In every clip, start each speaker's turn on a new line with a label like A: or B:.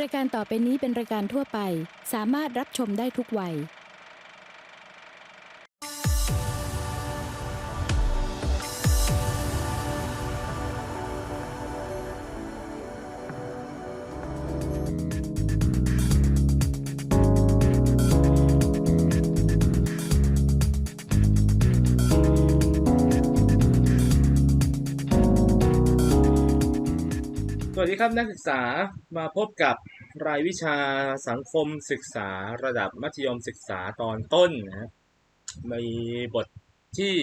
A: รายการต่อไปนี้เป็นรายการทั่วไป สามารถรับชมได้ทุกวัย
B: สวัสดีครับนักศึกษามาพบกับ รายวิชาสังคมศึกษาระดับมัธยมศึกษาตอนต้นนะครับมีบทที่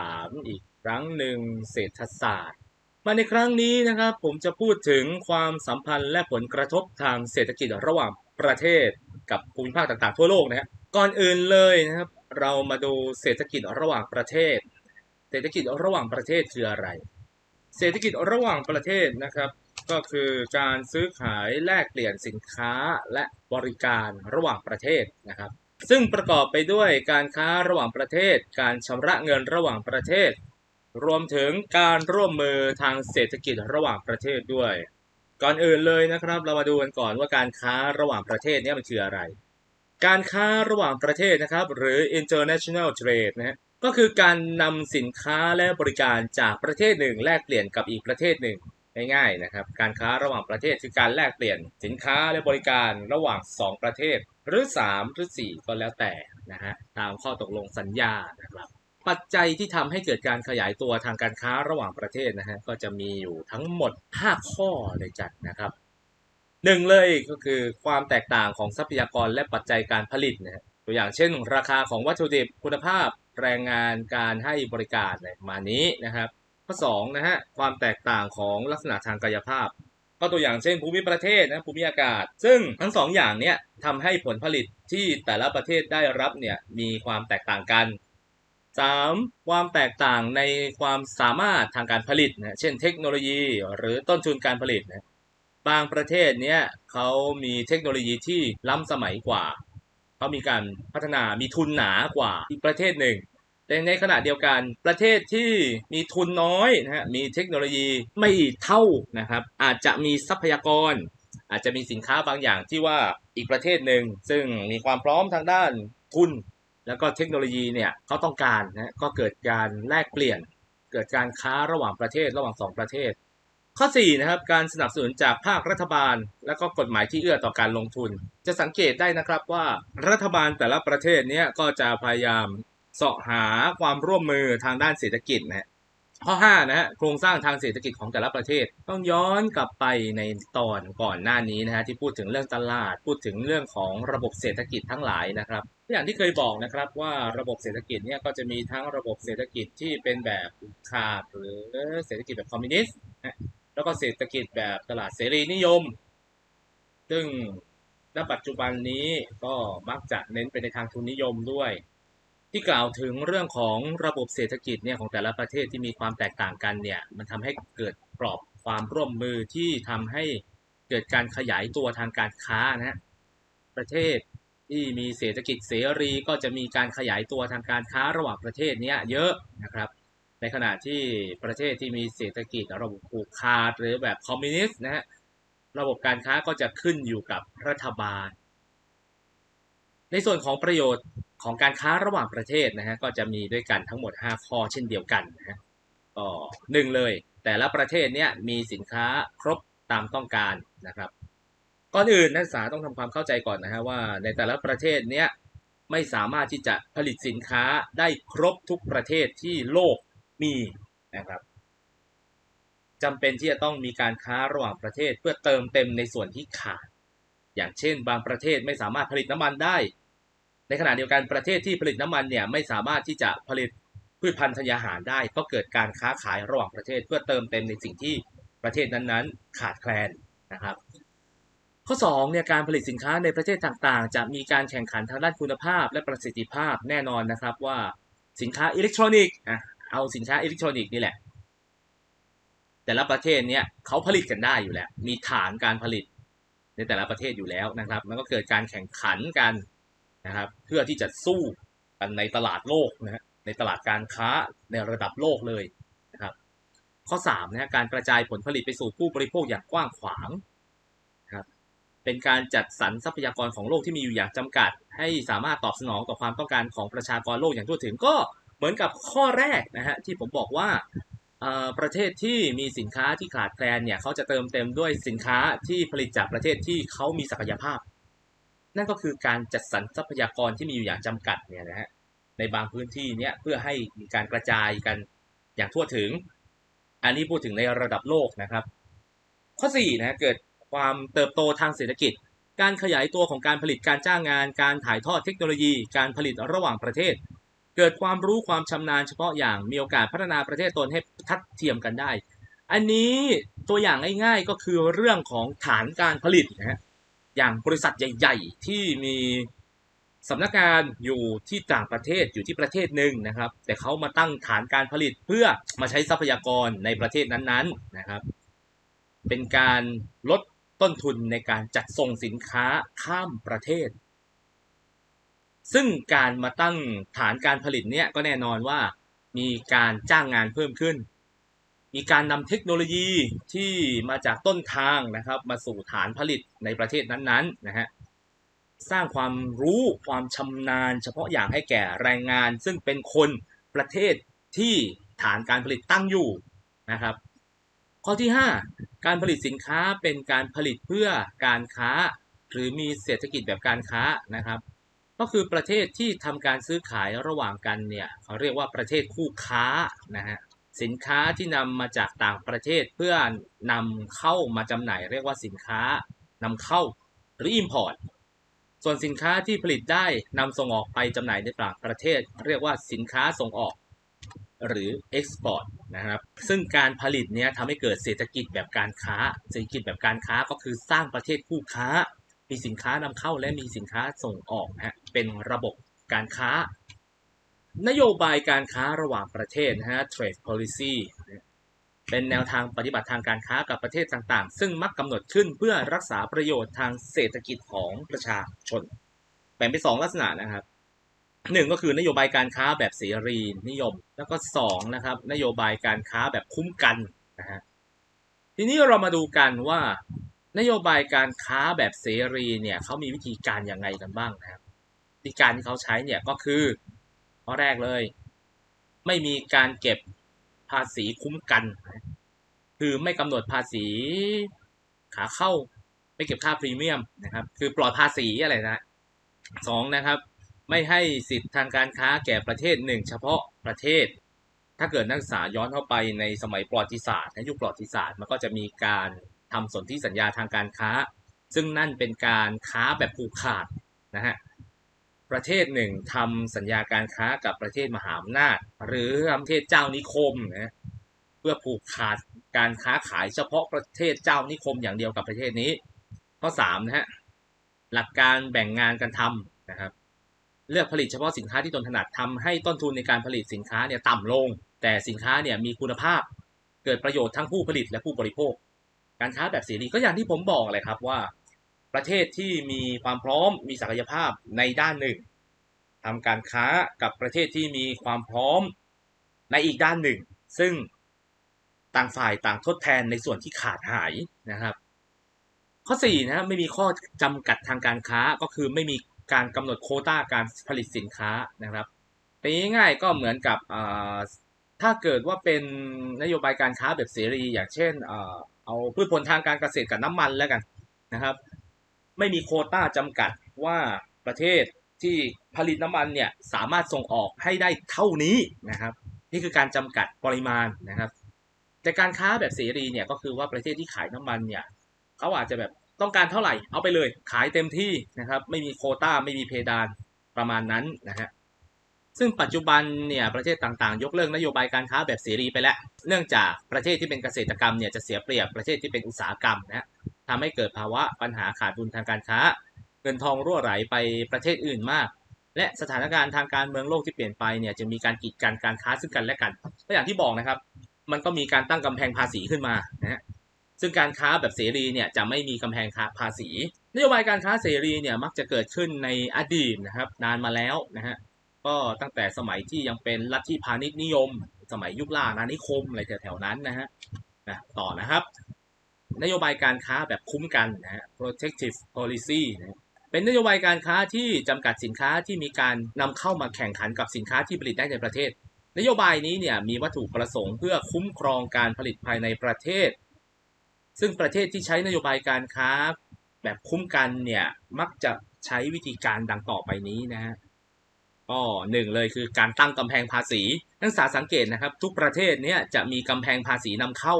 B: 3 อีกครั้งหนึ่งเศรษฐศาสตร์ มาในครั้งนี้นะครับผมจะพูดถึงความสัมพันธ์และผลกระทบทางเศรษฐกิจระหว่างประเทศกับภูมิภาคต่างๆ ทั่วโลกนะครับก่อนอื่นเลยนะครับ เรามาดูเศรษฐกิจระหว่างประเทศ เศรษฐกิจระหว่างประเทศคืออะไร เศรษฐกิจระหว่างประเทศนะครับ ก็คือการซื้อขายแลกเปลี่ยนสินค้าและบริการระหว่างประเทศนะครับ ซึ่งประกอบไปด้วยการค้าระหว่างประเทศ การชำระเงินระหว่างประเทศ รวมถึงการร่วมมือทางเศรษฐกิจระหว่างประเทศด้วย ก่อนอื่นเลยนะครับ เรามาดูกันก่อนว่าการค้าระหว่างประเทศนี่มันคืออะไร การค้าระหว่างประเทศนะครับ หรือ international trade นะก็คือการนำสินค้าและบริการจากประเทศหนึ่ง แลกเปลี่ยนกับอีกประเทศหนึ่ง ง่ายๆนะครับ การค้าระหว่างประเทศคือการแลกเปลี่ยนสินค้าและบริการระหว่าง 2 ประเทศ หรือ 3 หรือ 4 ก็แล้วแต่นะฮะตามข้อตกลงสัญญานะครับ ปัจจัยที่ทำให้เกิดการขยายตัวทางการค้าระหว่างประเทศนะฮะก็จะมีอยู่ทั้งหมด 5 ข้อเลยจัดนะครับหนึ่งเลยก็คือความแตกต่างของทรัพยากรและปัจจัยการผลิตนะฮะตัวอย่างเช่น ราคาของวัตถุดิบคุณภาพแรงงานการให้บริการอะไรมานี้นะครับ ข้อ2นะฮะความแตกต่างของลักษณะทางกายภาพ ก็ตัวอย่างเช่นภูมิประเทศนะภูมิอากาศ ซึ่งทั้งสองอย่างเนี้ยทำให้ผลผลิตที่แต่ละประเทศได้รับเนี่ยมีความแตกต่างกัน 3. ความแตกต่างในความสามารถทางการผลิตนะเช่นเทคโนโลยี หรือต้นทุนการผลิตนะบางประเทศเนี้ยเขามีเทคโนโลยีที่ล้ำสมัยกว่า เขามีการพัฒนามีทุนหนากว่าอีกประเทศหนึ่ง แต่ในขณะเดียวกันประเทศที่มีทุนน้อยนะฮะมีเทคโนโลยีไม่เท่านะครับอาจจะมีทรัพยากร อาจจะมีสินค้าบางอย่างที่ว่าอีกประเทศหนึ่งซึ่งมีความพร้อมทางด้านทุน แล้วก็เทคโนโลยีเนี่ยเขาต้องการนะก็เกิดการแลกเปลี่ยน เกิดการค้าระหว่างประเทศระหว่างสองประเทศ ข้อ4นะครับการสนับสนุนจากภาครัฐบาล และก็กฎหมายที่เอื้อต่อการลงทุน จะสังเกตได้นะครับว่ารัฐบาลแต่ละประเทศเนี้ยก็จะพยายาม เสาะหาความร่วมมือทางด้านเศรษฐกิจนะฮะข้อ5นะฮะโครงสร้างทางเศรษฐกิจของแต่ละประเทศ ต้องย้อนกลับไปในตอนก่อนหน้านี้นะฮะที่พูดถึงเรื่องตลาด พูดถึงเรื่องของระบบเศรษฐกิจทั้งหลายนะครับอย่างที่เคยบอกนะครับว่าระบบเศรษฐกิจเนี่ยก็จะมีทั้งระบบเศรษฐกิจที่เป็นแบบขาดหรือเศรษฐกิจแบบคอมมิวนิสต์แล้วก็เศรษฐกิจแบบตลาดเสรีนิยม ซึ่งณปัจจุบันนี้ก็มักจะเน้นไปในทางทุนนิยมด้วย ที่กล่าวถึงเรื่องของระบบเศรษฐกิจเนี่ยของแต่ละประเทศที่มีความแตกต่างกันเนี่ยมันทำให้เกิดกรอบความร่วมมือที่ทำให้เกิดการขยายตัวทางการค้านะฮะประเทศที่มีเศรษฐกิจเสรีก็จะมีการขยายตัวทางการค้าระหว่างประเทศเนี้ยเยอะนะครับ ในขณะที่ประเทศที่มีเศรษฐกิจระบบผูกขาดหรือแบบคอมมิวนิสต์นะฮะระบบการค้าก็จะขึ้นอยู่กับรัฐบาล ในส่วนของประโยชน์ ของการค้าระหว่างประเทศนะฮะก็จะมีด้วยกันทั้งหมด 5 ข้อเช่นเดียวกันนะฮะก็หนึ่งเลย แต่ละประเทศเนี้ยมีสินค้าครบตามต้องการนะครับก่อนอื่นนักศึกษาต้องทำความเข้าใจก่อนนะฮะว่าในแต่ละประเทศเนี้ยไม่สามารถที่จะผลิตสินค้าได้ครบทุกประเทศที่โลกมีนะครับจำเป็นที่จะต้องมีการค้าระหว่างประเทศเพื่อเติมเต็มในส่วนที่ขาด อย่างเช่น บางประเทศไม่สามารถผลิตน้ำมันได้ ในขณะเดียวกันประเทศที่ผลิตน้ำมันเนี่ยไม่สามารถที่จะผลิตพืชพันธุ์ธัญญาหารได้ ก็เกิดการค้าขายระหว่างประเทศเพื่อเติมเต็มในสิ่งที่ประเทศนั้นๆ ขาดแคลนนะครับ ข้อ2เนี่ยการผลิตสินค้าในประเทศต่างๆ จะมีการแข่งขันทางด้านคุณภาพ และประสิทธิภาพแน่นอนนะครับว่าสินค้าอิเล็กทรอนิกส์เอาสินค้าอิเล็กทรอนิกส์นี่แหละ แต่ละประเทศเนี่ยเขาผลิตกันได้อยู่แล้ว มีฐานการผลิตในแต่ละประเทศอยู่แล้วนะครับ มันก็เกิดการแข่งขันกัน นะครับ เพื่อที่จะสู้กันในตลาดโลกนะฮะในตลาดการค้าในระดับโลกเลยนะครับ ข้อ3นะการกระจายผลผลิตไปสู่ผู้บริโภคอย่างกว้างขวางนะครับเป็นการจัดสรรทรัพยากรของโลกที่มีอยู่อย่างจำกัด ให้สามารถตอบสนองต่อความต้องการของประชากรโลกอย่างทั่วถึงก็เหมือนกับข้อแรกนะฮะที่ผมบอกว่าประเทศที่มีสินค้าที่ขาดแคลนเนี่ยเขาจะเติมเต็มด้วยสินค้าที่ผลิตจากประเทศที่เขามีศักยภาพ นั่นก็คือการจัดสรรทรัพยากรที่มีอยู่อย่างจำกัดเนี่ยนะฮะในบางพื้นที่เนี่ยเพื่อให้มีการกระจายกันอย่างทั่วถึง อันนี้พูดถึงในระดับโลกนะครับ ข้อ4นะฮะเกิดความเติบโตทางเศรษฐกิจ การขยายตัวของการผลิตการจ้างงาน การถ่ายทอดเทคโนโลยี การผลิตระหว่างประเทศ เกิดความรู้ความชำนาญเฉพาะอย่างมีโอกาสพัฒนาประเทศตนให้ทัดเทียมกันได้ อันนี้ตัวอย่างง่ายๆก็คือเรื่องของฐานการผลิตนะฮะ อย่างบริษัทใหญ่ ๆ ที่มีสำนักงานอยู่ที่ต่างประเทศอยู่ที่ประเทศหนึ่งนะครับ แต่เขามาตั้งฐานการผลิตเพื่อมาใช้ทรัพยากรในประเทศนั้นๆนะครับ เป็นการลดต้นทุนในการจัดส่งสินค้าข้ามประเทศ ซึ่งการมาตั้งฐานการผลิตเนี่ยก็แน่นอนว่ามีการจ้างงานเพิ่มขึ้น มีการนำเทคโนโลยีที่มาจากต้นทางนะครับ มาสู่ฐานผลิตในประเทศนั้นๆนะฮะสร้างความรู้ความชำนาญ เฉพาะอย่างให้แก่แรงงาน ซึ่งเป็นคนประเทศที่ฐานการผลิตตั้งอยู่นะครับ ข้อที่ 5 การผลิตสินค้าเป็นการผลิตเพื่อการค้า หรือมีเศรษฐกิจแบบการค้านะครับ ก็คือประเทศที่ทำการซื้อขายระหว่างกันเนี่ยเขาเรียกว่าประเทศคู่ค้านะฮะ สินค้าที่นำมาจากต่างประเทศเพื่อนำเข้ามาจำหน่าย เรียกว่าสินค้านำเข้าหรือ import ส่วนสินค้าที่ผลิตได้นำส่งออกไปจำหน่ายในต่างประเทศ เรียกว่าสินค้าส่งออกหรือ export นะครับ ซึ่งการผลิตเนี้ยทำให้เกิดเศรษฐกิจแบบการค้า เศรษฐกิจแบบการค้าก็คือสร้างประเทศคู่ค้า มีสินค้านำเข้าและมีสินค้าส่งออกนะฮะเป็นระบบการค้า นโยบายการค้าระหว่างประเทศนะฮะ trade policy เป็นแนวทางปฏิบัติทางการค้ากับประเทศต่างๆ ซึ่งมักกำหนดขึ้นเพื่อรักษาประโยชน์ทางเศรษฐกิจของประชาชน แบ่งเป็นสองลักษณะนะครับหนึ่งก็คือนโยบายการค้าแบบเสรีนิยม แล้วก็สองนะครับ นโยบายการค้าแบบคุ้มกันนะฮะทีนี้เรามาดูกันว่านโยบายการค้าแบบเสรีเนี่ยเขามีวิธีการอยังไงกันบ้างนะครับวิธีการที่เขาใช้เนี่ยก็คือ ข้อแรกเลย ไม่มีการเก็บภาษีคุ้มกัน คือไม่กำหนดภาษีขาเข้า ไม่เก็บค่าพรีเมียมนะครับ คือปลอดภาษีอะไรนะสองนะครับ ไม่ให้สิทธิทางการค้าแก่ประเทศหนึ่งเฉพาะประเทศ ถ้าเกิดนักศึกษาย้อนเข้าไปในสมัยประวัติศาสตร์ในยุคประวัติศาสตร์มันก็จะมีการทำสนธิสัญญาทางการค้า ซึ่งนั่นเป็นการค้าแบบผูกขาดนะฮะ ประเทศหนึ่งทำสัญญาการค้ากับประเทศมหาอำนาจ หรือประเทศเจ้านิคมนะเพื่อผูกขาดการค้าขายเฉพาะประเทศเจ้านิคมอย่างเดียวกับประเทศนี้ ข้อ3นะฮะหลักการแบ่งงานกันทำนะครับเลือกผลิตเฉพาะสินค้าที่ตนถนัดทำให้ต้นทุนในการผลิตสินค้าเนี่ยต่ำลง แต่สินค้าเนี่ยมีคุณภาพเกิดประโยชน์ทั้งผู้ผลิตและผู้บริโภค การค้าแบบเสรีก็อย่างที่ผมบอกเลยครับว่า ประเทศที่มีความพร้อมมีศักยภาพในด้านหนึ่ง ทำการค้ากับประเทศที่มีความพร้อมในอีกด้านหนึ่ง ซึ่งต่างฝ่ายต่างทดแทนในส่วนที่ขาดหายนะครับ ข้อ4นะไม่มีข้อจำกัดทางการค้าก็คือไม่มีการกำหนดโคต้าการผลิตสินค้านะครับตีง่ายๆก็เหมือนกับถ้าเกิดว่าเป็นนโยบายการค้าแบบเสรี อย่างเช่นเอาพืชผลทางการเกษตรกับน้ำมันแล้วกันนะครับ ไม่มีโคต้าจำกัดว่าประเทศ ที่ผลิตน้ำมันเนี่ยสามารถส่งออกให้ได้เท่านี้นะครับ นี่คือการจำกัดปริมาณนะครับ แต่การค้าแบบเสรีเนี่ยก็คือว่าประเทศที่ขายน้ำมันเนี่ยเขาอาจจะแบบต้องการเท่าไหร่เอาไปเลยขายเต็มที่นะครับ ไม่มีโคต้าไม่มีเพดานประมาณนั้นนะฮะซึ่งปัจจุบันเนี่ยประเทศต่างๆ ยกเลิกนโยบายการค้าแบบเสรีไปแล้ว เนื่องจากประเทศที่เป็นเกษตรกรรมเนี่ยจะเสียเปรียบประเทศที่เป็นอุตสาหกรรมนะฮะทำให้เกิดภาวะปัญหาขาดดุลทางการค้า เงินทองรั่วไหลไปประเทศอื่นมาก และสถานการณ์ทางการเมืองโลกที่เปลี่ยนไปเนี่ยจะมีการกีดกันการค้าซึ่งกันและกันก็อย่างที่บอกนะครับ มันก็มีการตั้งกำแพงภาษีขึ้นมานะฮะซึ่งการค้าแบบเสรีเนี่ยจะไม่มีกำแพงภาษีนโยบายการค้าเสรีเนี่ยมักจะเกิดขึ้นในอดีตนะครับ นานมาแล้วนะฮะก็ตั้งแต่สมัยที่ยังเป็นลัทธิพาณิชย์นิยม สมัยยุคล่านานิคมอะไรแถวๆนั้นนะฮะนะต่อนะครับ นโยบายการค้าแบบคุ้มกันนะฮะ protective policy นะ เป็นนโยบายการค้าที่จำกัดสินค้าที่มีการนำเข้ามาแข่งขันกับสินค้าที่ผลิตได้ในประเทศ นโยบายนี้เนี่ยมีวัตถุประสงค์เพื่อคุ้มครองการผลิตภายในประเทศ ซึ่งประเทศที่ใช้นโยบายการค้า แบบคุ้มกันเนี่ยมักจะใช้วิธีการดังต่อไปนี้นะฮะก็หนึ่งเลยคือการตั้งกำแพงภาษีนักศึกษาสังเกตนะครับ ทุกประเทศเนี่ยจะมีกำแพงภาษีนำเข้า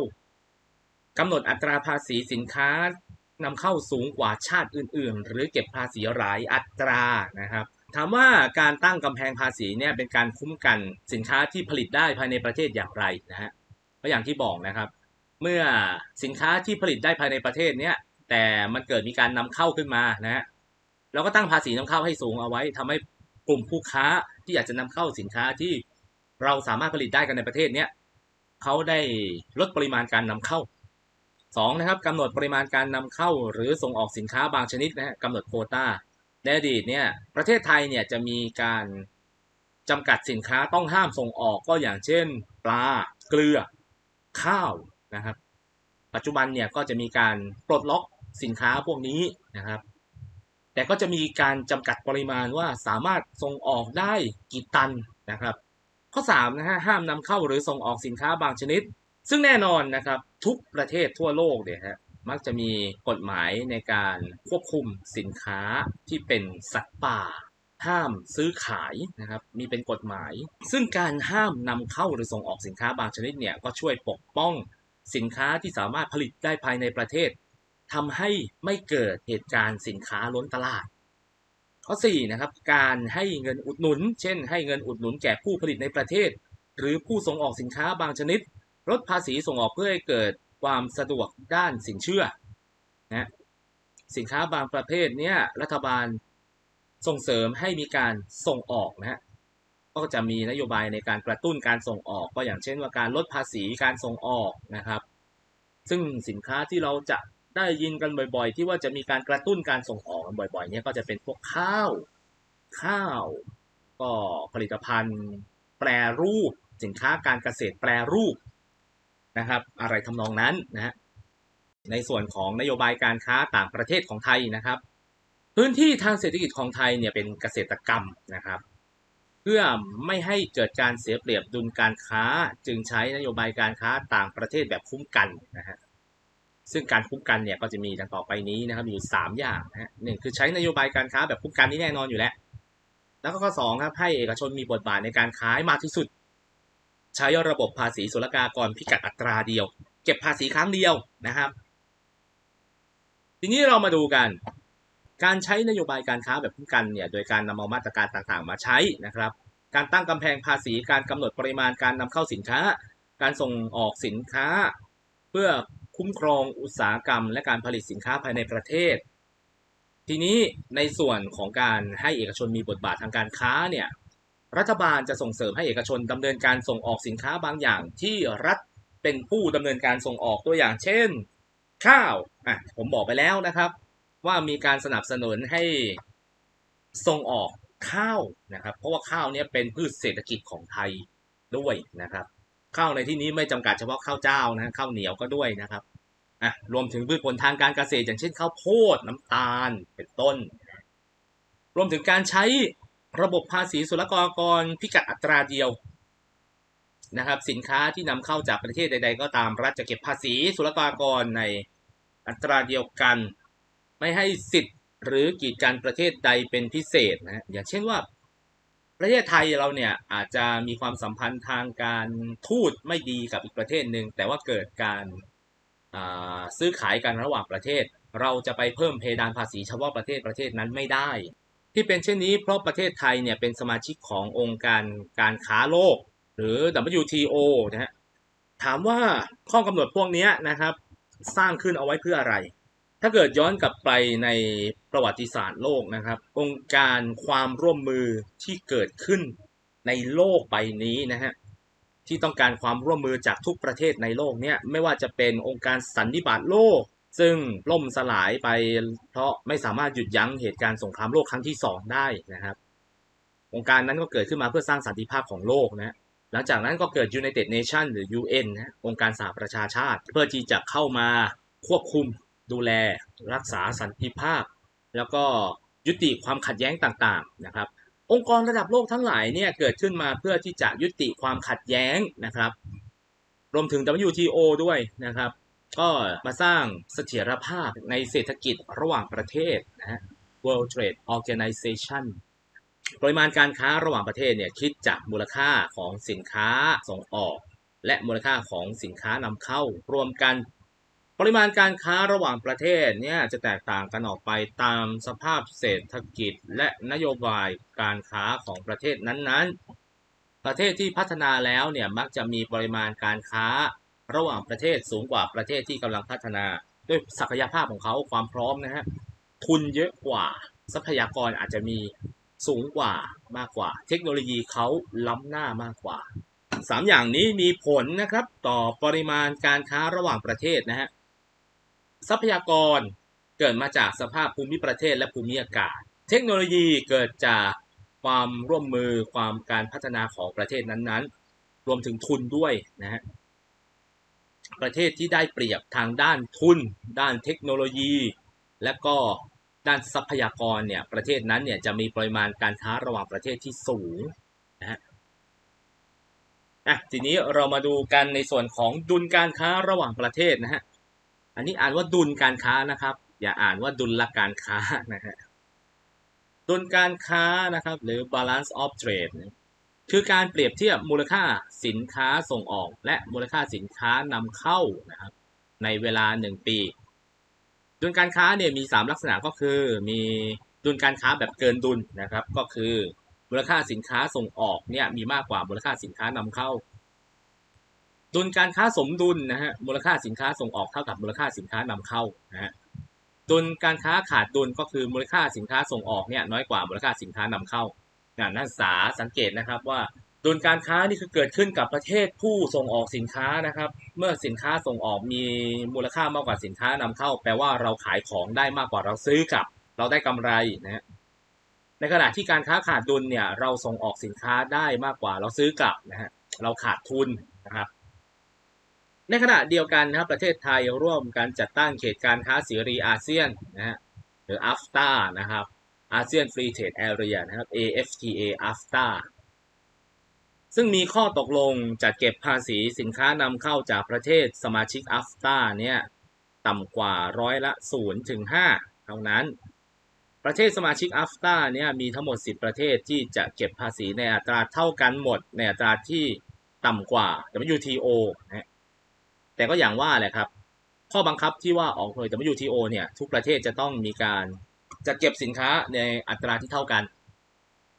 B: กำหนดอัตราภาษีสินค้า นำเข้าสูงกว่าชาติอื่น ๆ หรือเก็บภาษีหลายอัตรานะครับถามว่าการตั้งกำแพงภาษีเนี่ยเป็นการคุ้มกันสินค้าที่ผลิตได้ภายในประเทศอย่างไรนะฮะก็อย่างที่บอกนะครับ เมื่อสินค้าที่ผลิตได้ภายในประเทศเนี่ยแต่มันเกิดมีการนำเข้าขึ้นมานะฮะเราก็ตั้งภาษีนำเข้าให้สูงเอาไว้ทำให้กลุ่มผู้ค้าที่อยากจะนำเข้าสินค้าที่เราสามารถผลิตได้กันในประเทศเนี้ยเขาได้ลดปริมาณการนำเข้า สองนะครับกำหนดปริมาณการนำเข้าหรือส่งออกสินค้าบางชนิดนะฮะกำหนดโควตาในอดีตเนี่ยประเทศไทยเนี่ยจะมีการจำกัดสินค้าต้องห้ามส่งออกก็อย่างเช่น ปลาเกลือ ข้าวนะครับ ปัจจุบันเนี่ยก็จะมีการปลดล็อกสินค้าพวกนี้นะครับ แต่ก็จะมีการจำกัดปริมาณว่าสามารถส่งออกได้กี่ตันนะครับ ข้อ3นะฮะห้ามนำเข้าหรือส่งออกสินค้าบางชนิด ซึ่งแน่นอนนะครับทุกประเทศทั่วโลกเนี่ยฮะมักจะมีกฎหมายในการควบคุมสินค้าที่เป็นสัตว์ป่า ห้ามซื้อขายนะครับมีเป็นกฎหมาย ซึ่งการห้ามนำเข้าหรือส่งออกสินค้าบางชนิดเนี่ยก็ช่วยปกป้องสินค้าที่สามารถผลิตได้ภายในประเทศทำให้ไม่เกิดเหตุการณ์สินค้าล้นตลาด ข้อ4นะครับการให้เงินอุดหนุน เช่น ให้เงินอุดหนุนแก่ผู้ผลิตในประเทศ หรือผู้ส่งออกสินค้าบางชนิด ลดภาษีส่งออกเพื่อให้เกิดความสะดวกด้านสินเชื่อนะสินค้าบางประเภทเนี้ยรัฐบาลส่งเสริมให้มีการส่งออกนะฮะก็จะมีนโยบายในการกระตุ้นการส่งออก ก็อย่างเช่นว่าการลดภาษีการส่งออกนะครับ ซึ่งสินค้าที่เราจะได้ยินกันบ่อย ๆ ที่ว่าจะมีการกระตุ้นการส่งออกกันบ่อย ๆ เนี่ยก็จะเป็นพวกข้าว ข้าว ก็ผลิตภัณฑ์ แปรรูป สินค้าการเกษตรแปรรูป นะครับ อะไรทำนองนั้นนะฮะในส่วนของนโยบายการค้าต่างประเทศของไทยนะครับ พื้นที่ทางเศรษฐกิจของไทยเนี่ยเป็นเกษตรกรรมนะครับ เพื่อไม่ให้เกิดการเสียเปรียบดุลการค้าจึงใช้นโยบายการค้าต่างประเทศแบบคุ้มกันนะฮะซึ่งการคุ้มกันเนี่ยก็จะมีดังต่อไปนี้นะครับอยู่สามอย่างนะฮะหนึ่งคือใช้นโยบายการค้าแบบคุ้มกันนี่แน่นอนอยู่แล้ว แล้วก็ข้อสองครับให้เอกชนมีบทบาทในการค้ามากที่สุด ใช้ระบบภาษีศุลกากรพิกัดอัตราเดียว เก็บภาษีครั้งเดียวนะครับ ทีนี้เรามาดูกัน การใช้นโยบายการค้าแบบคุ้มกันเนี่ยโดยการนำเอามาตรการต่างๆ มาใช้นะครับ การตั้งกำแพงภาษีการกำหนดปริมาณการนำเข้าสินค้า การส่งออกสินค้า เพื่อคุ้มครองอุตสาหกรรม และการผลิตสินค้าภายในประเทศ ทีนี้ในส่วนของการให้เอกชนมีบทบาททางการค้าเนี่ย รัฐบาลจะส่งเสริมให้เอกชนดำเนินการส่งออกสินค้าบางอย่าง ที่รัฐเป็นผู้ดำเนินการส่งออกตัวอย่างเช่น ข้าวอะผมบอกไปแล้วนะครับ ว่ามีการสนับสนุนให้ส่งออกข้าวนะครับ เพราะว่าข้าวเนี่ยเป็นพืชเศรษฐกิจของไทยด้วยนะครับ ข้าวในที่นี้ไม่จำกัดเฉพาะข้าวเจ้านะข้าวเหนียวก็ด้วยนะครับอะรวมถึงพืชผลทางการเกษตร อย่างเช่นข้าวโพดน้ำตาลเป็นต้น รวมถึงการใช้ ระบบภาษีศุลกากรพิกัดอัตราเดียวนะครับ สินค้าที่นำเข้าจากประเทศใด ๆ ก็ตามรัฐจะเก็บภาษีศุลกากรในอัตราเดียวกัน ไม่ให้สิทธิ์หรือกีดกันประเทศใดเป็นพิเศษนะอย่างเช่นว่า ประเทศไทยเราเนี่ยอาจจะมีความสัมพันธ์ทางการทูตไม่ดีกับอีกประเทศหนึ่งแต่ว่าเกิดการซื้อขายกันระหว่างประเทศ เราจะไปเพิ่มเพดานภาษีเฉพาะประเทศประเทศนั้นไม่ได้ ที่เป็นเช่นนี้เพราะประเทศไทยเนี่ยเป็นสมาชิกขององค์การการค้าโลก หรือ WTO นะฮะถามว่าข้อกำหนดพวกนี้นะครับสร้างขึ้นเอาไว้เพื่ออะไร ถ้าเกิดย้อนกลับไปในประวัติศาสตร์โลกนะครับ องค์การความร่วมมือที่เกิดขึ้นในโลกใบนี้นะฮะที่ต้องการความร่วมมือจากทุกประเทศในโลกเนี่ยไม่ว่าจะเป็นองค์การสันนิบาตโลก ซึ่งล่มสลายไปเพราะไม่สามารถหยุดยั้งเหตุการณ์สงครามโลกครั้งที่สองได้นะครับองค์การนั้นก็เกิดขึ้นมาเพื่อสร้างสันติภาพของโลกนะหลังจากนั้นก็เกิด United Nations หรือ UN นะองค์การสหประชาชาติ เพื่อที่จะเข้ามาควบคุมดูแลรักษาสันติภาพ แล้วก็ยุติความขัดแย้งต่างๆนะครับ องค์กรระดับโลกทั้งหลายเนี่ยเกิดขึ้นมาเพื่อที่จะยุติความขัดแย้งนะครับ รวมถึง WTO ด้วยนะครับ ก็มาสร้างเสถียรภาพในเศรษฐกิจระหว่างประเทศนะฮะ World Trade Organization ปริมาณการค้าระหว่างประเทศเนี่ยคิดจากมูลค่าของสินค้าส่งออก และมูลค่าของสินค้านำเข้ารวมกัน ปริมาณการค้าระหว่างประเทศเนี่ยจะแตกต่างกันออกไปตามสภาพเศรษฐกิจ และนโยบายการค้าของประเทศนั้นๆ ประเทศที่พัฒนาแล้วเนี่ยมักจะมีปริมาณการค้า ระหว่างประเทศสูงกว่าประเทศที่กำลังพัฒนา ด้วยศักยภาพของเขาความพร้อมนะฮะทุนเยอะกว่าทรัพยากรอาจจะมีสูงกว่ามากกว่า เทคโนโลยีเขาล้ำหน้ามากกว่าสามอย่างนี้มีผลนะครับต่อปริมาณการค้าระหว่างประเทศนะฮะทรัพยากรเกิดมาจากสภาพภูมิประเทศและภูมิอากาศ เทคโนโลยีเกิดจากความร่วมมือความการพัฒนาของประเทศนั้นๆ รวมถึงทุนด้วยนะฮะ ประเทศที่ได้เปรียบทางด้านทุน ด้านเทคโนโลยี และก็ด้านทรัพยากรเนี่ยประเทศนั้นเนี่ยจะมีปริมาณการค้าระหว่างประเทศที่สูงนะฮะอะทีนี้เรามาดูกันในส่วนของดุลการค้าระหว่างประเทศนะฮะอันนี้อ่านว่าดุลการค้านะครับ อย่าอ่านว่าดุลละการค้านะฮะดุลการค้านะครับหรือ balance of trade คือการเปรียบเทียบมูลค่าสินค้าส่งออก และมูลค่าสินค้านำเข้านะครับในเวลา 1 ปีดุลการค้าเนี่ยมี 3 ลักษณะก็คือมีดุลการค้าแบบเกินดุลนะครับ ก็คือมูลค่าสินค้าส่งออกเนี่ยมีมากกว่ามูลค่าสินค้านำเข้า ดุลการค้าสมดุลนะฮะมูลค่าสินค้าส่งออกเท่ากับมูลค่าสินค้านำเข้านะฮะดุลการค้าขาดดุลก็คือมูลค่าสินค้าส่งออกเนี่ยน้อยกว่ามูลค่าสินค้านำเข้า นักศึกษาสังเกตนะครับว่าดุลการค้านี่คือเกิดขึ้นกับประเทศผู้ส่งออกสินค้านะครับ เมื่อสินค้าส่งออกมีมูลค่ามากกว่าสินค้านำเข้า แปลว่าเราขายของได้มากกว่าเราซื้อกลับ เราได้กำไรนะฮะในขณะที่การค้าขาดดุลเนี่ยเราส่งออกสินค้าได้มากกว่าเราซื้อกลับนะฮะเราขาดทุนนะครับ ในขณะเดียวกันนะครับประเทศไทยร่วมกันจัดตั้งเขตการค้าเสรีอาเซียนนะฮะหรือ AFTA นะครับ อาเซียนฟรีเทรดแอเรียนะครับ AFTA AFTA ซึ่งมีข้อตกลงจัดเก็บภาษีสินค้านำเข้าจากประเทศสมาชิก AFTA เนี่ยต่ำกว่าร้อยละ0ถึง5เท่านั้น ประเทศสมาชิก AFTA เนี่ยมีทั้งหมด 10 ประเทศที่จะเก็บภาษีในอัตราเท่ากันหมด ในอัตราที่ต่ำกว่า WTO นะแต่ก็อย่างว่าแหละครับ ข้อบังคับที่ว่าออกโดย WTO เนี่ยทุกประเทศจะต้องมีการ จัดเก็บสินค้าในอัตราที่เท่ากัน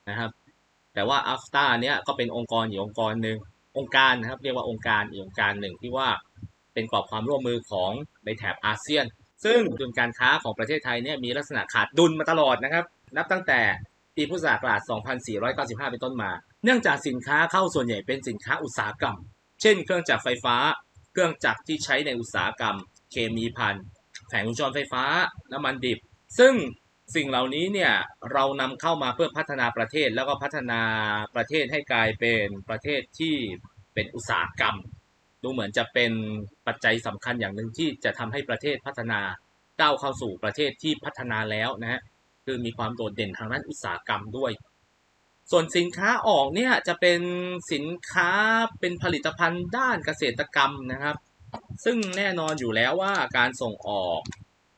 B: นะครับ แต่ว่า AFTA เนี่ยก็เป็นองค์กรอีกองค์กรหนึ่งองค์การนะครับ เรียกว่าองค์การอีกองค์การหนึ่งที่ว่าเป็นกรอบความร่วมมือของในแถบอาเซียน ซึ่งดุลการค้าของประเทศไทยเนี่ยมีลักษณะขาดดุลมาตลอดนะครับ นับตั้งแต่ปีพุทธศักราช 2495 เป็นต้นมา เนื่องจากสินค้าเข้าส่วนใหญ่เป็นสินค้าอุตสาหกรรม เช่น เครื่องจักรไฟฟ้า เครื่องจักรที่ใช้ในอุตสาหกรรม เคมีพันแผงวงจรไฟฟ้า น้ำมันดิบ ซึ่ง สิ่งเหล่านี้เนี่ยเรานำเข้ามาเพื่อพัฒนาประเทศแล้วก็พัฒนาประเทศให้กลายเป็นประเทศที่เป็นอุตสาหกรรม ดูเหมือนจะเป็นปัจจัยสำคัญอย่างหนึ่งที่จะทำให้ประเทศพัฒนาก้าวเข้าสู่ประเทศที่พัฒนาแล้วนะฮะคือมีความโดดเด่นทางด้านอุตสาหกรรมด้วย ส่วนสินค้าออกเนี่ยจะเป็นสินค้าเป็นผลิตภัณฑ์ด้านเกษตรกรรมนะครับ ซึ่งแน่นอนอยู่แล้วว่าการส่งออก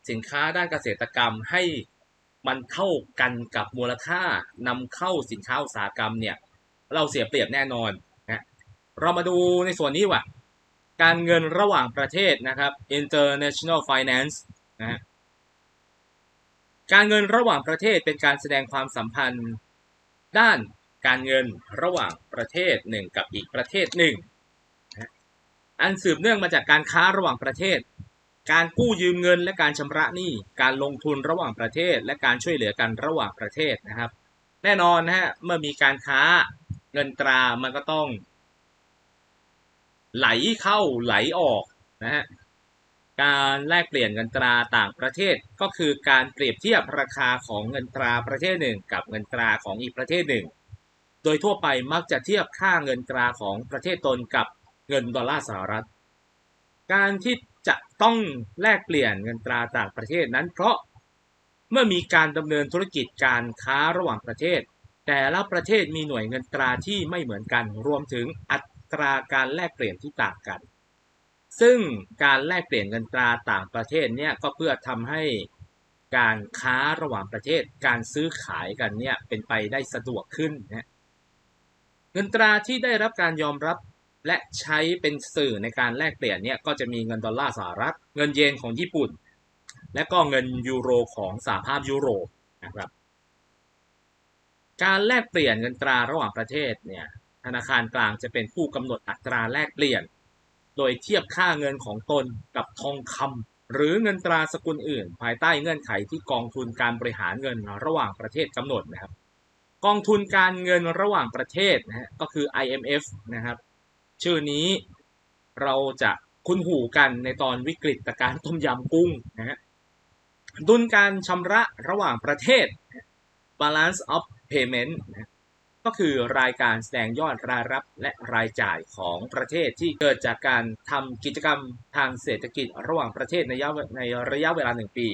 B: สินค้าด้านเกษตรกรรมให้ มันเท่ากันกับมูลค่านำเข้าสินค้าอุตสาหกรรมเนี่ย เราเสียเปรียบแน่นอนนะเรามาดูในส่วนนี้ว่าการเงินระหว่างประเทศนะครับ international finance นะฮะการเงินระหว่างประเทศเป็นการแสดงความสัมพันธ์ ด้านการเงินระหว่างประเทศหนึ่งกับอีกประเทศหนึ่งอันสืบเนื่องมาจากการค้าระหว่างประเทศ การกู้ยืมเงินและการชำระหนี้ การลงทุนระหว่างประเทศ และการช่วยเหลือกันระหว่างประเทศนะครับ แน่นอนนะฮะเมื่อมีการค้าเงินตรามันก็ต้อง ไหลเข้าไหลออกนะฮะการแลกเปลี่ยนเงินตราต่างประเทศก็คือการเปรียบเทียบราคาของเงินตราประเทศหนึ่ง กับเงินตราของอีกประเทศหนึ่ง โดยทั่วไปมักจะเทียบค่าเงินตราของประเทศตนกับเงินดอลลาร์สหรัฐ การที่ จะต้องแลกเปลี่ยนเงินตราต่างประเทศนั้น เพราะเมื่อมีการดำเนินธุรกิจการค้าระหว่างประเทศ แต่ละประเทศมีหน่วยเงินตราที่ไม่เหมือนกัน รวมถึงอัตราการแลกเปลี่ยนที่ต่างกัน ซึ่งการแลกเปลี่ยนเงินตราต่างประเทศเนี่ยก็เพื่อทำให้การค้าระหว่างประเทศ การซื้อขายกันเนี่ยเป็นไปได้สะดวกขึ้นนะเงินตราที่ได้รับการยอมรับ และใช้เป็นสื่อในการแลกเปลี่ยนเนี่ยก็จะมีเงินดอลลาร์สหรัฐ เงินเยนของญี่ปุ่น และก็เงินยูโรของสหภาพยุโรปนะครับ การแลกเปลี่ยนเงินตราระหว่างประเทศเนี่ยธนาคารกลางจะเป็นผู้กำหนดอัตราแลกเปลี่ยน โดยเทียบค่าเงินของตนกับทองคำหรือเงินตราสกุลอื่น ภายใต้เงื่อนไขที่กองทุนการบริหารเงินระหว่างประเทศกำหนดนะครับ กองทุนการเงินระหว่างประเทศนะฮะก็คือ IMF นะครับ ชื่อนี้เราจะคุ้นหูกันในตอนวิกฤตการต้มยำกุ้งนะฮะดุลการชำระระหว่างประเทศ balance of payment นะก็คือรายการแสดงยอดรายรับและรายจ่ายของประเทศที่เกิดจากการทำกิจกรรมทางเศรษฐกิจระหว่างประเทศในระยะในระยะเวลาหนึ่งปี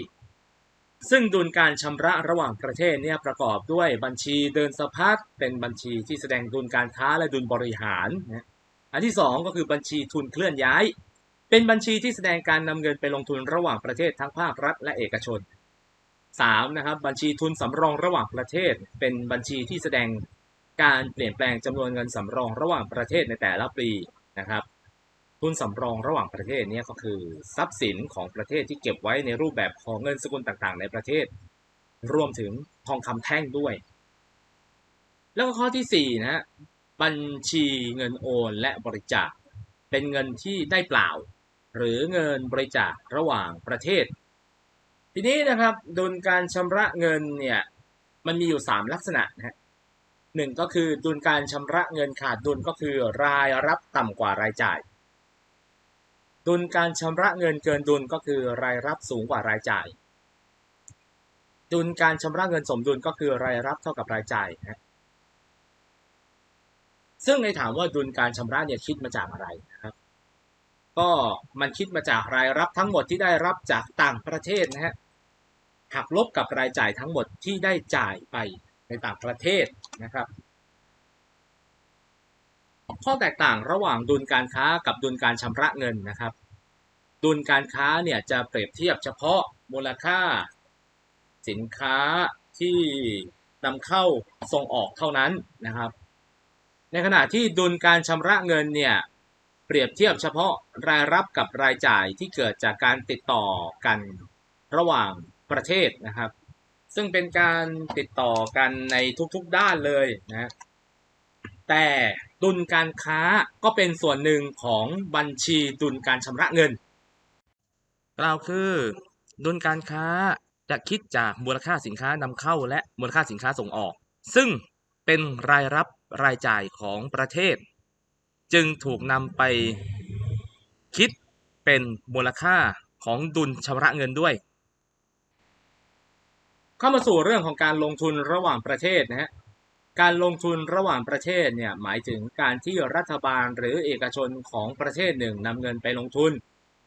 B: ซึ่งดุลการชำระระหว่างประเทศเนี่ยประกอบด้วยบัญชีเดินสะพัดเป็นบัญชีที่แสดงดุลการค้าและดุลบริหารนะ อันที่ 2 ก็คือบัญชีทุนเคลื่อนย้าย เป็นบัญชีที่แสดงการนำเงินไปลงทุนระหว่างประเทศทั้งภาครัฐและเอกชน 3. นะครับบัญชีทุนสำรองระหว่างประเทศ เป็นบัญชีที่แสดงการเปลี่ยนแปลงจำนวนเงินสำรองระหว่างประเทศในแต่ละปีนะครับทุนสำรองระหว่างประเทศเนี่ยก็คือ ทรัพย์สินของประเทศที่เก็บไว้ในรูปแบบของเงินสกุลต่างๆ ในประเทศ รวมถึงทองคำแท่งด้วย แล้วก็ข้อที่4นะฮะ บัญชีเงินโอนและบริจาค เป็นเงินที่ได้เปล่า หรือเงินบริจาคระหว่างประเทศ ทีนี้นะครับดุลการชำระเงินเนี่ยมันมีอยู่ 3 ลักษณะนะฮะหนึ่งก็คือดุลการชำระเงินขาดดุลก็คือรายรับต่ำกว่ารายจ่าย ดุลการชำระเงินเกินดุลก็คือรายรับสูงกว่ารายจ่าย ดุลการชำระเงินสมดุลก็คือรายรับเท่ากับรายจ่ายนะ ซึ่งในถามว่าดุลการชำระเนี่ยคิดมาจากอะไรนะครับ ก็มันคิดมาจากรายรับทั้งหมดที่ได้รับจากต่างประเทศนะฮะหักลบกับรายจ่ายทั้งหมดที่ได้จ่ายไปในต่างประเทศนะครับ ข้อแตกต่างระหว่างดุลการค้ากับดุลการชำระเงินนะครับ ดุลการค้าเนี่ยจะเปรียบเทียบเฉพาะมูลค่า สินค้าที่นำเข้าส่งออกเท่านั้นนะครับ ในขณะที่ดุลการชำระเงินเนี่ยเปรียบเทียบเฉพาะรายรับกับรายจ่ายที่เกิดจากการติดต่อกันระหว่างประเทศนะครับ ซึ่งเป็นการติดต่อกันในทุกๆด้านเลยนะแต่ดุลการค้าก็เป็นส่วนหนึ่งของบัญชีดุลการชำระเงิน กล่าวคือ ดุลการค้าจะคิดจากมูลค่าสินค้านำเข้าและมูลค่าสินค้าส่งออก ซึ่งเป็นรายรับ รายจ่ายของประเทศ จึงถูกนำไปคิดเป็นมูลค่าของดุลชำระเงินด้วย เข้ามาสู่เรื่องของการลงทุนระหว่างประเทศนะฮะการลงทุนระหว่างประเทศเนี่ยหมายถึงการที่รัฐบาลหรือเอกชนของประเทศหนึ่งนำเงินไปลงทุน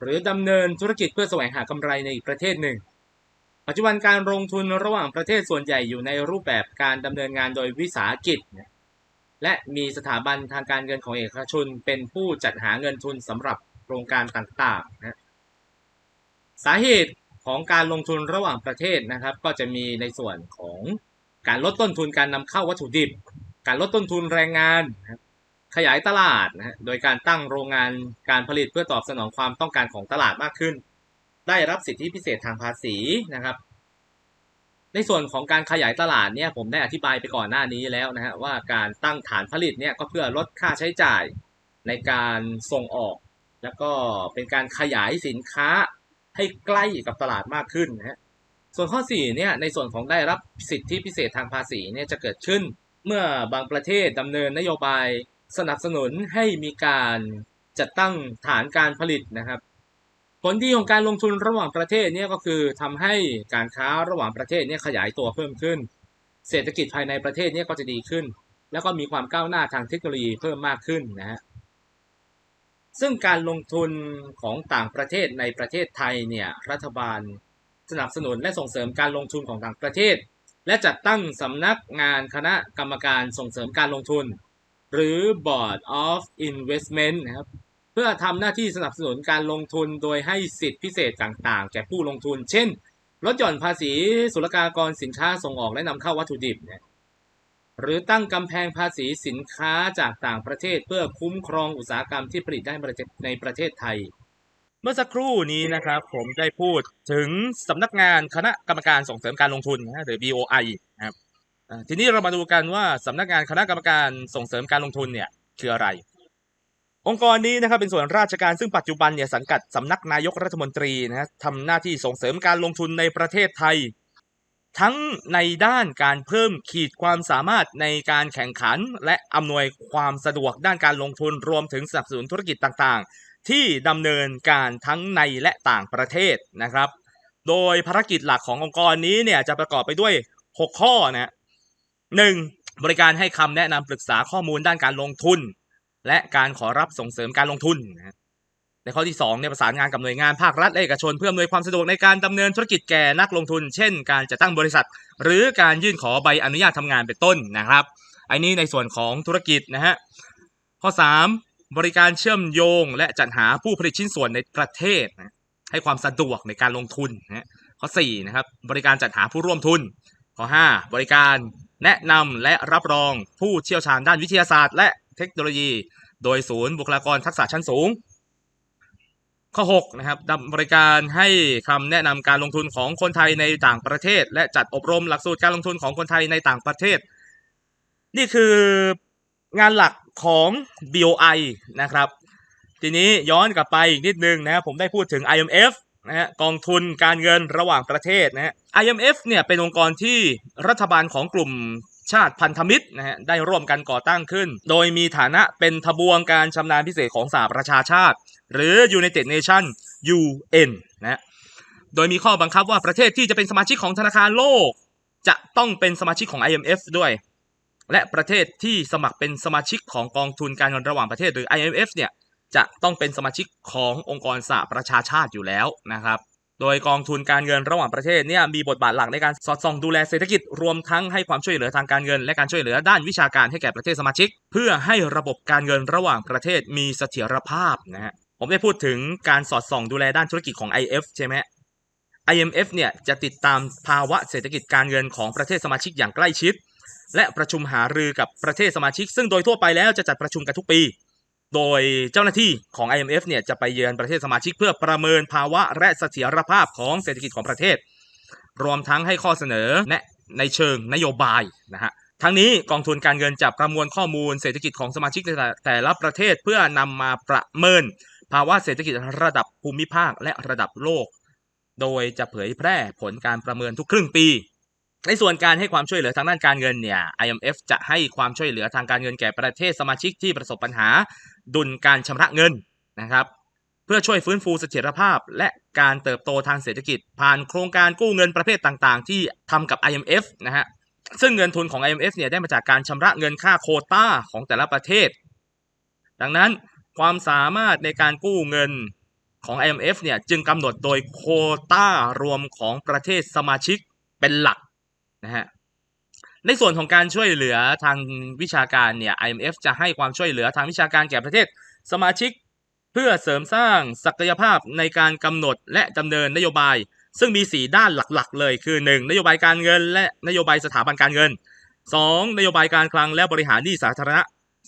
B: หรือดำเนินธุรกิจเพื่อแสวงหากำไรในอีกประเทศหนึ่ง ปัจจุบันการลงทุนระหว่างประเทศส่วนใหญ่อยู่ในรูปแบบการดำเนินงานโดยวิสาหกิจ และมีสถาบันทางการเงินของเอกชน เป็นผู้จัดหาเงินทุนสำหรับโครงการต่างๆนะสาเหตุของการลงทุนระหว่างประเทศนะครับ ก็จะมีในส่วนของการลดต้นทุนการนำเข้าวัตถุดิบ การลดต้นทุนแรงงานนะขยายตลาดนะโดยการตั้งโรงงานการผลิตเพื่อตอบสนองความต้องการของตลาดมากขึ้น ได้รับสิทธิพิเศษทางภาษีนะครับ ในส่วนของการขยายตลาดเนี่ยผมได้อธิบายไปก่อนหน้านี้แล้วนะฮะว่าการตั้งฐานผลิตเนี่ยก็เพื่อลดค่าใช้จ่ายในการส่งออก แล้วก็เป็นการขยายสินค้าให้ใกล้กับตลาดมากขึ้นนะฮะส่วนข้อ4เนี่ยในส่วนของได้รับสิทธิพิเศษทางภาษีเนี่ยจะเกิดขึ้น เมื่อบางประเทศดำเนินนโยบายสนับสนุนให้มีการจัดตั้งฐานการผลิตนะครับ ผลดีของการลงทุนระหว่างประเทศเนี่ยก็คือทำให้การค้าระหว่างประเทศเนี่ยขยายตัวเพิ่มขึ้น เศรษฐกิจภายในประเทศเนี่ยก็จะดีขึ้น แล้วก็มีความก้าวหน้าทางเทคโนโลยีเพิ่มมากขึ้นนะฮะซึ่งการลงทุนของต่างประเทศในประเทศไทยเนี่ยรัฐบาลสนับสนุนและส่งเสริมการลงทุนของต่างประเทศ และจัดตั้งสำนักงานคณะกรรมการส่งเสริมการลงทุน หรือ Board of Investment นะครับ เพื่อทำหน้าที่สนับสนุนการลงทุนโดยให้สิทธิพิเศษต่างๆ แก่ผู้ลงทุน เช่น ลดหย่อนภาษีศุลกากรสินค้าส่งออกและนำเข้าวัตถุดิบเนี่ยหรือตั้งกำแพงภาษีสินค้าจากต่างประเทศเพื่อคุ้มครองอุตสาหกรรมที่ผลิตได้ในประเทศไทย เมื่อสักครู่นี้นะครับผมได้พูดถึงสำนักงานคณะกรรมการส่งเสริมการลงทุนนะหรือ BOI นะครับทีนี้เรามาดูกันว่าสำนักงานคณะกรรมการส่งเสริมการลงทุนเนี่ยคืออะไร องค์กรนี้นะครับเป็นส่วนราชการซึ่งปัจจุบันเนี่ยสังกัดสำนักนายกรัฐมนตรีนะฮะทำหน้าที่ส่งเสริมการลงทุนในประเทศไทย ทั้งในด้านการเพิ่มขีดความสามารถในการแข่งขัน และอำนวยความสะดวกด้านการลงทุนรวมถึงสนับสนุนธุรกิจต่างๆ ที่ดำเนินการทั้งในและต่างประเทศนะครับ โดยภารกิจหลักขององค์กรนี้เนี่ยจะประกอบไปด้วย 6 ข้อนะหนึ่งบริการให้คำแนะนำปรึกษาข้อมูลด้านการลงทุน และการขอรับส่งเสริมการลงทุนนะในข้อที่2เนี่ยประสานงานกับหน่วยงานภาครัฐและเอกชนเพื่ออำนวยความสะดวกในการดำเนินธุรกิจแก่นักลงทุน เช่น การจัดตั้งบริษัท หรือการยื่นขอใบอนุญาตทำงานเป็นต้นนะครับอันนี้ในส่วนของธุรกิจนะฮะข้อ 3 บริการเชื่อมโยง และจัดหาผู้ผลิตชิ้นส่วนในประเทศนะให้ความสะดวกในการลงทุนนะข้อ4นะครับบริการจัดหาผู้ร่วมทุน ข้อ 5 บริการแนะนำและรับรองผู้เชี่ยวชาญด้านวิทยาศาสตร์ และ เทคโนโลยี โดยศูนย์บุคลากรทักษะชั้นสูง ข้อ 6 นะครับดำบริการให้คำแนะนำการลงทุนของคนไทยในต่างประเทศ และจัดอบรมหลักสูตรการลงทุนของคนไทยในต่างประเทศ นี่คืองานหลักของ BOI นะครับ ทีนี้ย้อนกลับไปอีกนิดนึงนะครับผมได้พูดถึง IMF นะฮะกองทุนการเงินระหว่างประเทศนะฮะ IMF เนี่ยเป็นองค์กรที่รัฐบาลของกลุ่ม ชาติพันธมิตรนะฮะได้ร่วมกันก่อตั้งขึ้น โดยมีฐานะเป็นทบวงการชำนาญพิเศษของสหประชาชาติ หรือ United Nation UN นะฮะโดยมีข้อบังคับว่าประเทศที่จะเป็นสมาชิกของธนาคารโลก จะต้องเป็นสมาชิกของ IMF ด้วย และประเทศที่สมัครเป็นสมาชิกของกองทุนการเงินระหว่างประเทศหรือ IMF เนี่ยจะต้องเป็นสมาชิกขององค์กรสหประชาชาติอยู่แล้วนะครับ โดยกองทุนการเงินระหว่างประเทศเนี่ยมีบทบาทหลักในการสอดส่องดูแลเศรษฐกิจรวมทั้งให้ความช่วยเหลือทางการเงิน และการช่วยเหลือด้านวิชาการให้แก่ประเทศสมาชิก เพื่อให้ระบบการเงินระหว่างประเทศมีเสถียรภาพนะฮะผมได้พูดถึงการสอดส่องดูแลด้านธุรกิจของ IF ใช่ไหม IMF เนี่ยจะติดตามภาวะเศรษฐกิจการเงินของประเทศสมาชิกอย่างใกล้ชิด และประชุมหารือกับประเทศสมาชิก ซึ่งโดยทั่วไปแล้วจะจัดประชุมกันทุกปี โดยเจ้าหน้าที่ของ IMF เนี่ยจะไปเยือนประเทศสมาชิกเพื่อประเมินภาวะและเสถียรภาพของเศรษฐกิจของประเทศ รวมทั้งให้ข้อเสนอแนะในเชิงนโยบายนะฮะทั้งนี้กองทุนการเงินจะประมวลข้อมูลเศรษฐกิจของสมาชิกแต่แตละประเทศเพื่อนำมาประเมิน ภาวะเศรษฐกิจระดับภูมิภาคและระดับโลก โดยจะเผยแพร่ผลการประเมินทุกครึ่งปี ในส่วนการให้ความช่วยเหลือทางด้านการเงินเนี่ย IMF จะให้ความช่วยเหลือทางการเงินแก่ประเทศสมาชิกที่ประสบปัญหา ดุลการชำระเงินนะครับ เพื่อช่วยฟื้นฟูเสถียรภาพ และการเติบโตทางเศรษฐกิจ ผ่านโครงการกู้เงินประเภทต่างๆ ที่ทำกับ IMF นะฮะซึ่งเงินทุนของ IMF เนี่ยได้มาจากการชำระเงินค่าโคต้าของแต่ละประเทศ ดังนั้นความสามารถในการกู้เงินของ IMF เนี่ยจึงกำหนดโดยโคต้ารวมของประเทศสมาชิกเป็นหลักนะฮะ ในส่วนของการช่วยเหลือทางวิชาการเนี่ย IMF จะให้ความช่วยเหลือทางวิชาการแก่ประเทศ สมาชิก เพื่อเสริมสร้างศักยภาพในการกำหนดและดำเนินนโยบาย ซึ่งมี 4 ด้านหลักๆ เลยคือ 1. นโยบายการเงิน และนโยบายสถาบันการเงิน 2. นโยบายการคลังและบริหารหนี้สาธารณะ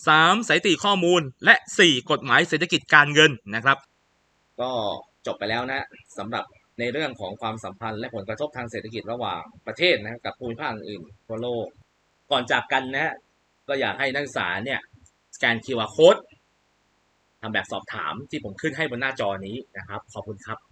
B: 3. สถิติข้อมูล และ 4. กฎหมายเศรษฐกิจการเงินนะครับ ก็จบไปแล้วนะสำหรับ ในเรื่องของความสัมพันธ์และผลกระทบทางเศรษฐกิจระหว่างประเทศนะครับกับภูมิภาคอื่นทั่วโลก ก่อนจากกันนะฮะก็อยากให้นักศึกษาเนี่ยสแกน QR code ทำแบบสอบถามที่ผมขึ้นให้บนหน้าจอนี้นะครับ ขอบคุณครับ